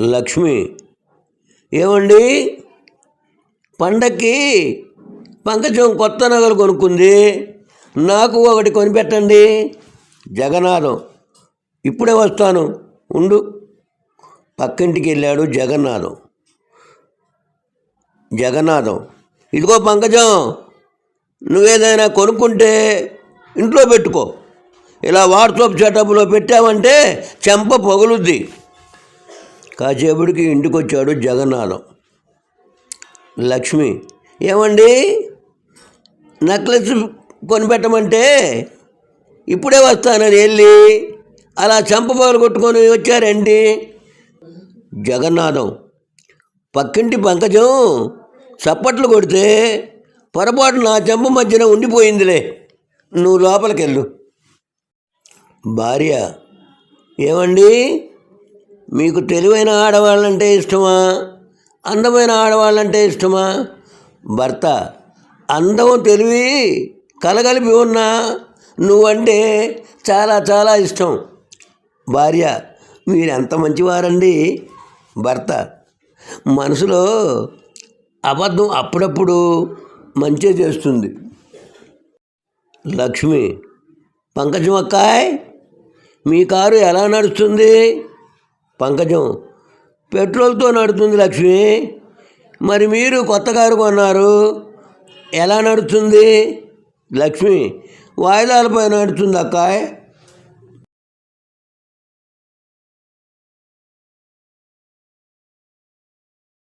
లక్ష్మి ఏమండి? పండక్కి పంకజం కొత్త నగలు కొనుక్కుంది. నాకు ఒకటి కొనిపెట్టండి. జగన్నాథం ఇప్పుడే వస్తాను. ఉండు. పక్కింటికి వెళ్ళాడు జగన్నాథం. జగన్నాథం ఇదిగో పంకజం నువ్వేదైనా కొనుక్కుంటే ఇంట్లో పెట్టుకో. ఇలా వాట్సాప్ సెటప్లో పెట్టావంటే చెంప పగులుద్ది. కాసేపటికి ఇంటికి వచ్చాడు జగన్నాథం. లక్ష్మి ఏమండి? నెక్లెస్ కొనిపెట్టమంటే ఇప్పుడే వస్తానని వెళ్ళి. అలా చెంప పగలు కొట్టుకొని వచ్చారండి జగన్నాథం పక్కింటి పంకజం చప్పట్లు కొడితే పొరపాటు నా చెంప మధ్యన ఉండిపోయిందిలే. నువ్వు లోపలికి వెళ్ళు భార్య ఏమండి? మీకు తెలివైన ఆడవాళ్ళంటే ఇష్టమా? అందమైన ఆడవాళ్ళంటే ఇష్టమా? భర్త అందం తెలివి కలగలిపి ఉన్నా నువ్వంటే చాలా చాలా ఇష్టం. భార్య మీరు ఎంత మంచివారండి? భర్త మనసులో అబద్ధం అప్పుడప్పుడు మంచే చేస్తుంది. లక్ష్మి పంకజమక్కాయ్ మీ కారు ఎలా నడుస్తుంది? పంకజం పెట్రోల్తో నడుస్తుంది లక్ష్మి. మరి మీరు కొత్త కారు కొన్నారు. ఎలా నడుస్తుంది లక్ష్మి వాయిదాలపై నడుస్తుంది అక్కాయ్